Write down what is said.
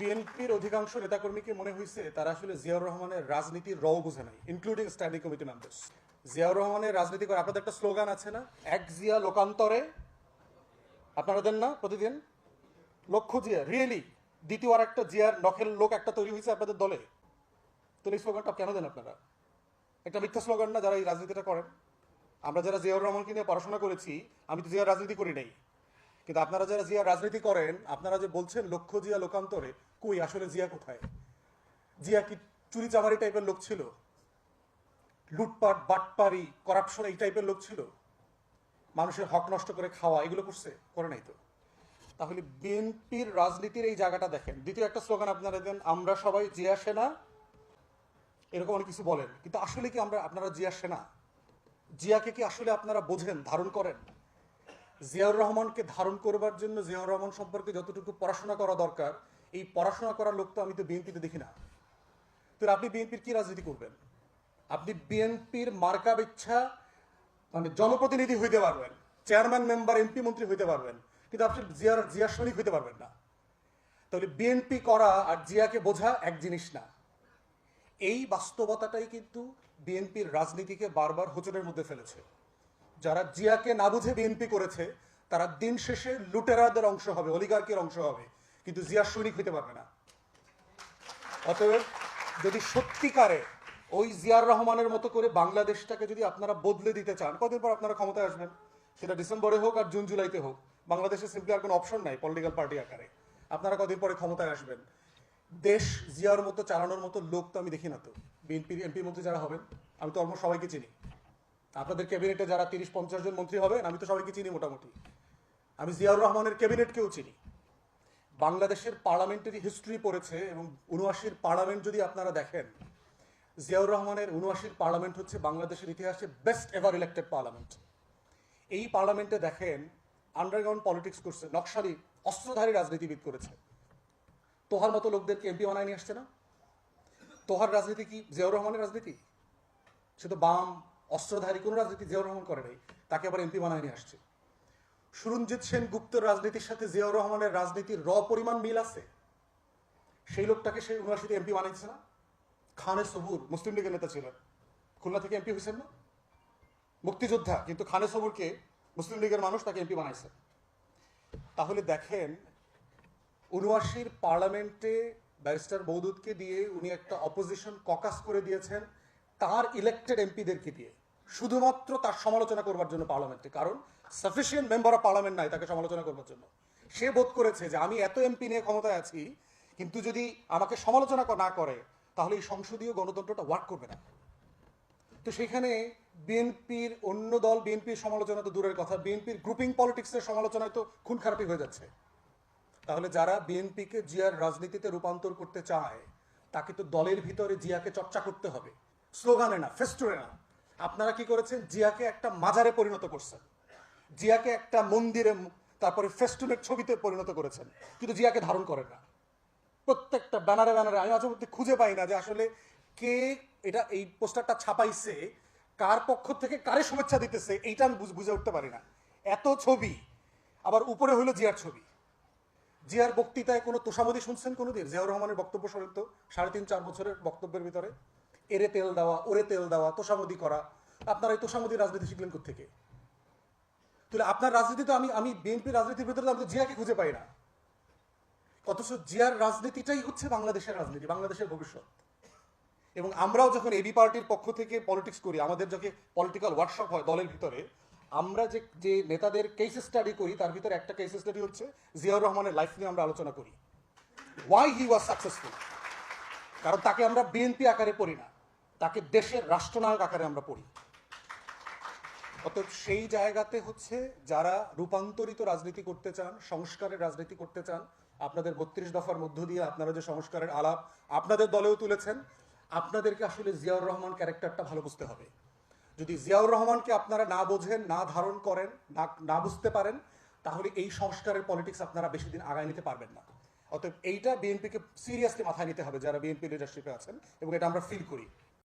বিএনপির অধিকাংশ নেতাকর্মীকে মনে হয়েছে তারা আসলে জিয়াউর রহমানের রাজনীতির রও বুঝে নাই including standing committee members Ziaur রহমানের রাজনীতি করে আপনাদের একটা স্লোগান আছে না? এক জিয়া লোকান্তরে। আপনারা দেন না প্রতিদিন? লক্ষ জিয়া রিয়েলি দ্বিতীয় আর একটা জিয়ার নখের লোক একটা তৈরি হয়েছে আপনাদের দলে। তো এই স্লোগানটা কেন দেন আপনারা? একটা মিথ্যা স্লোগান না যারা এই রাজনীতিটা করেন? আমরা যারা জিয়াউর রহমানকে নিয়ে পড়াশোনা করেছি, আমি তো জিয়ার রাজনীতি করি নাই। কিন্তু আপনারা যারা জিয়া রাজনীতি করেন, আপনারা যে বলছেন লক্ষ্য জিয়া লোকান্তরে, কই আসলে জিয়া কোথায়? জিয়া কি চুরি চামারি টাইপের লোক ছিল? লুটপাট, বাটপারি করাপশন এই টাইপের লোক ছিল? মানুষের হক নষ্ট করে খাওয়া, এগুলো করছে? করে নাই তো। তাহলে বিএনপির রাজনীতির এই জায়গাটা দেখেন। দ্বিতীয় একটা স্লোগান আপনারা দেন, আমরা সবাই জিয়া সেনা। এরকম অনেক কিছু বলেন। কিন্তু আসলে কি আমরা, আপনারা জিয়া সেনা? জিয়াকে কি আসলে আপনারা বোঝেন, ধারণ করেন? জিয়াউর রহমানকে ধারণ করবার জন্য জিয়াউর রহমান সম্পর্কে যতটুকু পড়াশোনা করা দরকার, এই পড়াশোনা করার লোক তো আমি তো বিএনপিতে দেখি না। তো আপনি বিএনপির কি রাজনীতি করবেন? আপনি বিএনপির মার্কা ইচ্ছা মানে জনপ্রতিনিধি হইতে পারবেন, চেয়ারম্যান, মেম্বার, এমপি, মন্ত্রী হইতে পারবেন, কিন্তু আপনি জিয়ার জিয়ার সৈনিক হইতে পারবেন না। তাহলে বিএনপি করা আর জিয়াকে বোঝা এক জিনিস না। এই বাস্তবতাটাই কিন্তু বিএনপির রাজনীতিকে বারবার হোচটের মধ্যে ফেলেছে। যারা জিয়াকে না বুঝে বিএনপি করেছে, তারা দিন শেষে লুটেরাদের অংশ হবে, অলিগার্কের অংশ হবে। কিন্তু জিয়ার সৈনিক হইতে পারবে না। অতএব যদি সত্যিকারে ওই জিয়ার রহমানের মতো করে বাংলাদেশটাকে যদি আপনারা বদলে দিতে চান, কদিন পর আপনারা ক্ষমতায় আসবেন? সেটা ডিসেম্বরে হোক আর জুন, জুলাইতে হোক। বাংলাদেশে সিম্পলি আর কোনো অপশন নাই পলিটিক্যাল পার্টি আকারে। আপনারা কদিন পরে ক্ষমতায় আসবেন? দেশ জিয়ার মতো চালানোর মতো লোক তো আমি দেখি না তো। বিএনপি এমপি মন্ত্রী যারা হবেন, আমি তো অলমোস্ট সবাইকে চিনি। আপনাদের ক্যাবিনেটে যারা তিরিশ পঞ্চাশ জন মন্ত্রী হবেন, আমি তো সবাইকে চিনি মোটামুটি। আমি জিয়াউর রহমানের ক্যাবিনেটকেও চিনি। বাংলাদেশের পার্লামেন্টারি হিস্ট্রি পড়েছে এবং উনআশির পার্লামেন্ট যদি আপনারা দেখেন, জিয়াউর রহমানের উনআশির পার্লামেন্ট হচ্ছে বাংলাদেশের ইতিহাসে বেস্ট এভার ইলেক্টেড পার্লামেন্ট। এই পার্লামেন্টে দেখেন, আন্ডারগ্রাউন্ড পলিটিক্স করছে, নকশালি অস্ত্রধারী রাজনীতিবিদ করেছে। তোহার মতো লোকদেরকে এমপি বানায় নিয়ে আসছে না? তোহার রাজনীতি কি জিয়াউর রহমানের রাজনীতি? সে তো বাম অস্ত্রধারী, কোনো রাজনীতি জিয়াউর রহমান করে নাই, তাকে আবার এমপি বানায় নিয়ে আসছে। সুরঞ্জিত সেন গুপ্তের রাজনীতির সাথে জিয়াউর রহমানের রাজনীতির র পরিমাণ মিল আছে? সেই লোকটাকে সেই ইউনিভার্সিটি এমপি বানাইছে না? খানে সবুর মুসলিম লীগের নেতা ছিলেন। খুলনা থেকে এমপি হয়েছেন না? মুক্তিযোদ্ধা, কিন্তু খানে সবুরকে মুসলিম লীগের মানুষ তাকে এমপি বানাইছে। তাহলে দেখেন, উনআশির পার্লামেন্টে ব্যারিস্টার মৌদুদকে দিয়ে উনি একটা অপোজিশন ককাস করে দিয়েছেন। তার ইলেক্টেড এমপিদেরকে দিয়ে। শুধুমাত্র তার সমালোচনা করবার জন্য পার্লামেন্টে, কারণ সাফিসিয়েন্ট মেম্বার অফ পার্লামেন্ট নাই তাকে সমালোচনা করবার জন্য। সে বোধ করেছে যে আমি এত এমপি নিয়ে ক্ষমতায় আছি, কিন্তু যদি আমাকে সমালোচনা না করে, তাহলে এই সংসদীয় গণতন্ত্রটা ওয়ার্ক করবে না। তো সেখানে বিএনপির অন্য দল বিএনপির সমালোচনা তো দূরের কথা বিএনপির গ্রুপিং পলিটিক্সের সমালোচনায় তো খুন খারাপি হয়ে যাচ্ছে। তাহলে যারা বিএনপিকে জিয়ার রাজনীতিতে রূপান্তর করতে চায়, তাকে তো দলের ভিতরে জিয়াকে চর্চা করতে হবে। স্লোগানে না ফেস্টুরে না আপনারা কি করেছেন? জিয়াকে একটা মাজারে পরিণত করছেন। জিয়াকে একটা মন্দিরে, তারপরে ফেস্টুনের ছবিতে পরিণত করেছেন। কিন্তু জিয়াকে ধারণ করেন না। প্রত্যেকটা ব্যানারে ব্যানারে, আমি মাঝে মধ্যে খুঁজে পাই না যে আসলে কে এটা, এই পোস্টারটা ছাপাইছে, কার পক্ষ থেকে কারে শুভেচ্ছা দিতেছে, এইটা আমি বুঝে উঠতে পারি না। এত ছবি, আবার উপরে হইল জিয়ার ছবি। জিয়ার বক্তৃতায় কোনো তোষামদি শুনছেন কোনোদিন? জিয়াউর রহমানের বক্তব্য শোনেন তো সাড়ে তিন, চার বছরের বক্তব্যের ভিতরে। এরে তেল দেওয়া, ওরে তেল দেওয়া, তোষামদি করা। আপনারা এই তোষামদি রাজনীতি শিখলেন থেকে তাহলে আপনার রাজনীতি তো আমি আমি বিএনপি রাজনীতির ভিতরে আমি তো জিয়াকে খুঁজে পাই না। অথচ জিয়ার রাজনীতিটাই হচ্ছে বাংলাদেশের রাজনীতি, বাংলাদেশের ভবিষ্যৎ। এবং আমরাও যখন এবি পার্টির পক্ষ থেকে পলিটিক্স করি, আমাদের যখন পলিটিক্যাল ওয়ার্কশপ হয় দলের ভিতরে, আমরা যে যে নেতাদের কেস স্টাডি করি, তার ভিতরে একটা কেস স্টাডি হচ্ছে জিয়াউর রহমানের লাইফ নিয়ে আমরা আলোচনা করি। ওয়াই হি ওয়াজ সাকসেসফুল কারণ তাকে আমরা বিএনপি আকারে পড়ি না। তাকে দেশের রাষ্ট্রনায়ক আকারে আমরা পড়ি। অতএব সেই জায়গাতে হচ্ছে যারা রূপান্তরিত রাজনীতি করতে চান, সংস্কারের রাজনীতি করতে চান, আপনাদের বত্রিশ দফার মধ্য দিয়ে আপনারা যে সংস্কারের আলাপ আপনাদের দলেও তুলেছেন, আপনাদেরকে আসলে জিয়াউর রহমান ক্যারেক্টারটা ভালো বুঝতে হবে। যদি জিয়াউর রহমানকে আপনারা না বোঝেন, না ধারণ করেন, না না বুঝতে পারেন, তাহলে এই সংস্কারের পলিটিক্স আপনারা বেশি দিন আগায় নিতে পারবেন না। অতএব এইটা বিএনপিকে সিরিয়াসলি মাথায় নিতে হবে, যারা বিএনপি লিডারশিপে আছেন, এবং এটা আমরা ফিল করি।